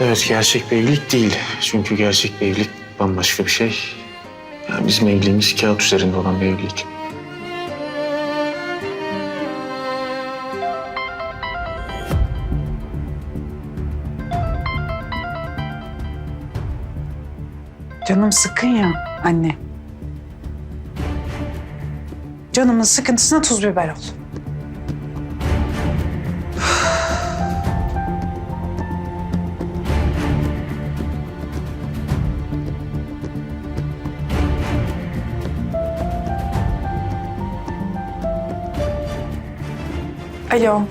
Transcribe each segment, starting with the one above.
Evet gerçek bir evlilik değil. Çünkü gerçek bir evlilik bambaşka bir şey. Yani bizim evliliğimiz kağıt üzerinde olan bir evlilik. Canım sıkın ya anne. Canımın sıkıntısına tuz biber ol. Alo.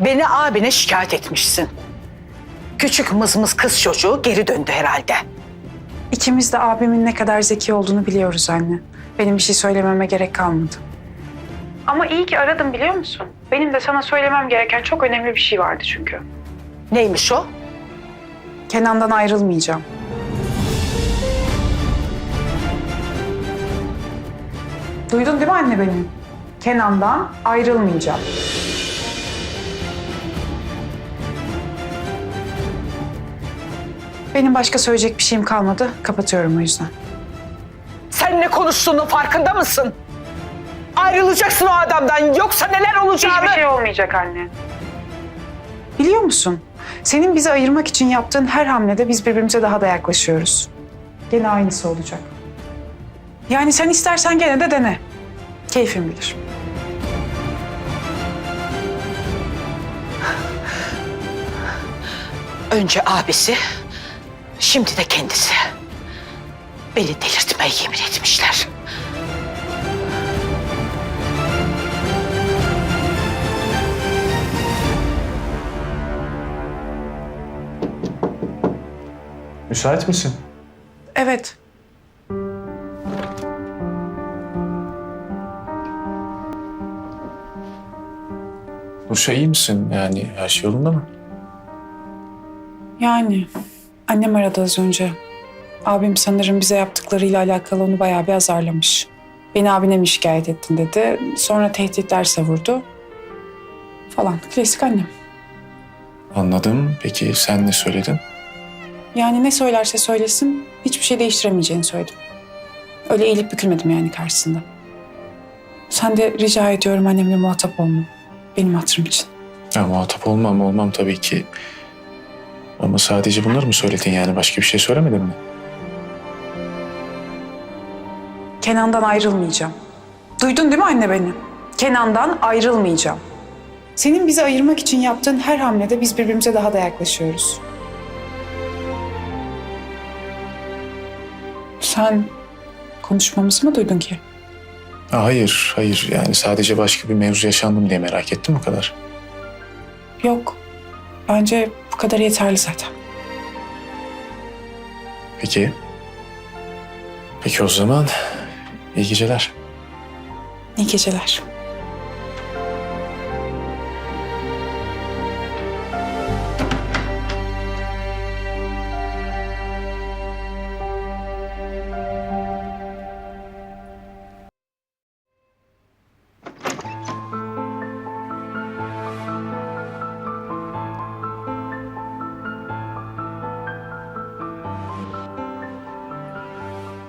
Beni abine şikayet etmişsin. Küçük mızmız kız çocuğu geri döndü herhalde. İkimiz de abimin ne kadar zeki olduğunu biliyoruz anne. Benim bir şey söylememe gerek kalmadı. Ama iyi ki aradım biliyor musun? Benim de sana söylemem gereken çok önemli bir şey vardı çünkü. Neymiş o? Kenan'dan ayrılmayacağım. Duydun değil mi anne beni? Kenan'dan ayrılmayacağım. Benim başka söyleyecek bir şeyim kalmadı. Kapatıyorum o yüzden. Sen ne konuştuğunun farkında mısın? Ayrılacaksın o adamdan yoksa neler olacağını... şey olmayacak anne. Biliyor musun? Senin bizi ayırmak için yaptığın her hamlede biz birbirimize daha da yaklaşıyoruz. Gene aynısı olacak. Yani sen istersen gene de dene. Keyfin bilir. Önce abisi, şimdi de kendisi. Beni delirtmeye yemin etmişler. Müsait misin? Evet. Nurşa iyi misin? Yani her şey yolunda mı? Yani annem aradı az önce. Abim sanırım bize yaptıklarıyla alakalı onu bayağı bir azarlamış. Beni abine mi şikayet ettin dedi. Sonra tehditler savurdu. Falan. Klasik annem. Anladım. Peki sen ne söyledin? Yani ne söylerse söylesin hiçbir şey değiştiremeyeceğini söyledim. Öyle eğilip bükülmedim yani karşısında. Sen de rica ediyorum annemle muhatap olma. Benim hatırım için. Ya muhatap olmam olmam tabii ki. Ama sadece bunları mı söyledin yani? Başka bir şey söylemedin mi? Kenan'dan ayrılmayacağım. Duydun değil mi anne beni? Kenan'dan ayrılmayacağım. Senin bizi ayırmak için yaptığın her hamlede biz birbirimize daha da yaklaşıyoruz. Sen konuşmamızı mı duydun ki? Ha, hayır, hayır. Yani sadece başka bir mevzu yaşandım diye merak ettim o kadar. Yok. Bence bu kadar yeterli zaten. Peki. Peki o zaman iyi geceler. İyi geceler.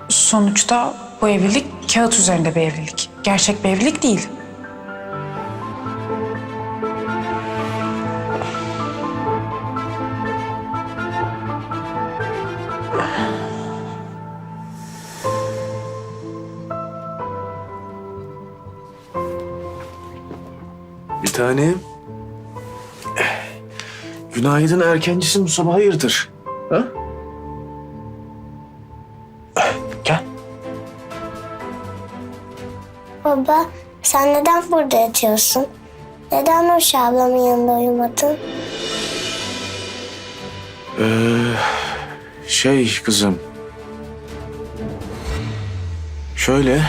Sonuçta bu evlilik kağıt üzerinde bir evlilik. Gerçek bir evlilik değil. Bir tane. Günaydın erkencisin bu sabah hayırdır? Ha? Baba sen neden burada yatıyorsun? Neden Nurşah ablamın yanında uyumadın? Ee, şey kızım. Şöyle.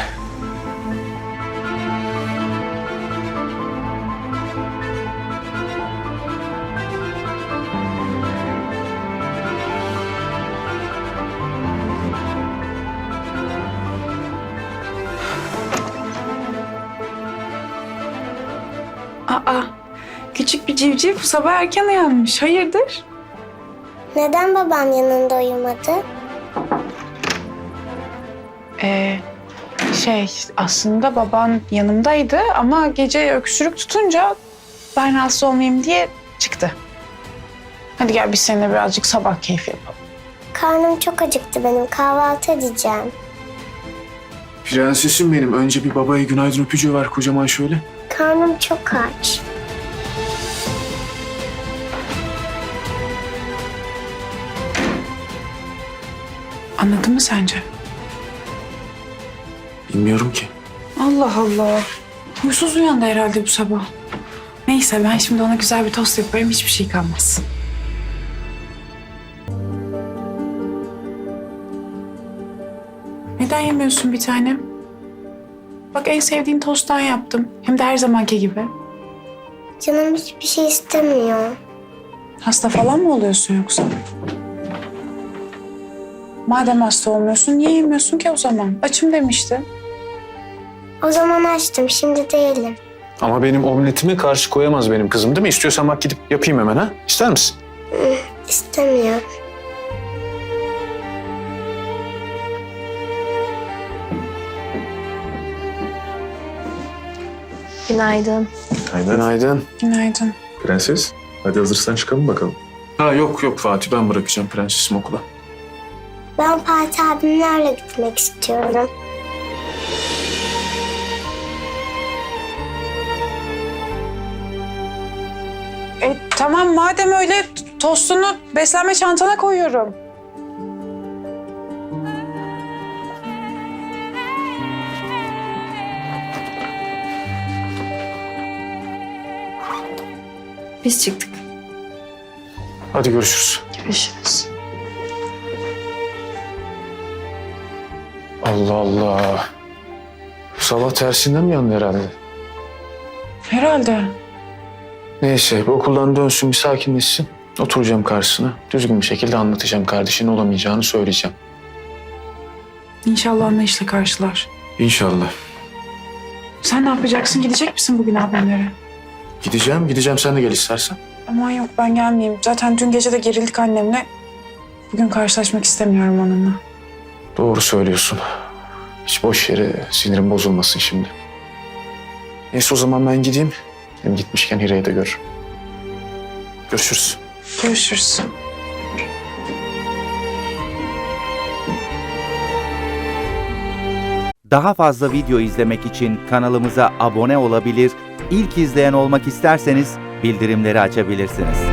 Küçük bir civciv bu sabah erken uyanmış. Hayırdır? Neden babam yanında uyumadı? Ee, şey aslında baban yanımdaydı ama gece öksürük tutunca ben rahatsız olmayayım diye çıktı. Hadi gel biz seninle birazcık sabah keyfi yapalım. Karnım çok acıktı benim. Kahvaltı edeceğim. Prensesim benim. Önce bir babaya günaydın öpücüğü ver kocaman şöyle. Karnım çok aç. Anladın mı sence? Bilmiyorum ki. Allah Allah. Huysuz uyandı herhalde bu sabah. Neyse ben şimdi ona güzel bir tost yaparım hiçbir şey kalmaz. Neden yemiyorsun bir tanem? Bak en sevdiğin tosttan yaptım. Hem de her zamanki gibi. Canım hiçbir şey istemiyor. Hasta falan mı oluyorsun yoksa? Madem hasta olmuyorsun niye yemiyorsun ki o zaman? Açım demiştin. O zaman açtım. Şimdi değilim. Ama benim omletime karşı koyamaz benim kızım değil mi? İstiyorsan bak gidip yapayım hemen ha. İster misin? İstemiyor. Günaydın. Günaydın. Günaydın. Prenses, hadi hazırsan çıkalım bakalım. Ha yok yok Fatih ben bırakacağım prensesim okula. Ben Fatih abimlerle gitmek istiyorum. E tamam madem öyle tostunu beslenme çantana koyuyorum. Biz çıktık. Hadi görüşürüz. Görüşürüz. Allah Allah. Bu sabah tersinden mi yandı herhalde? Herhalde. Neyse bu okuldan dönsün bir sakinleşsin. Oturacağım karşısına. Düzgün bir şekilde anlatacağım kardeşinin olamayacağını söyleyeceğim. İnşallah anlayışla karşılar. İnşallah. Sen ne yapacaksın? Gidecek misin bugün abimlere? Gideceğim gideceğim sen de gel istersen. Aman yok ben gelmeyeyim. Zaten dün gece de gerildik annemle. Bugün karşılaşmak istemiyorum onunla. Doğru söylüyorsun. Hiç boş yere sinirim bozulmasın şimdi. Neyse o zaman ben gideyim. Hem gitmişken Hira'yı da görürüm. Görüşürüz. Görüşürüz. Daha fazla video izlemek için kanalımıza abone olabilir, ilk izleyen olmak isterseniz bildirimleri açabilirsiniz.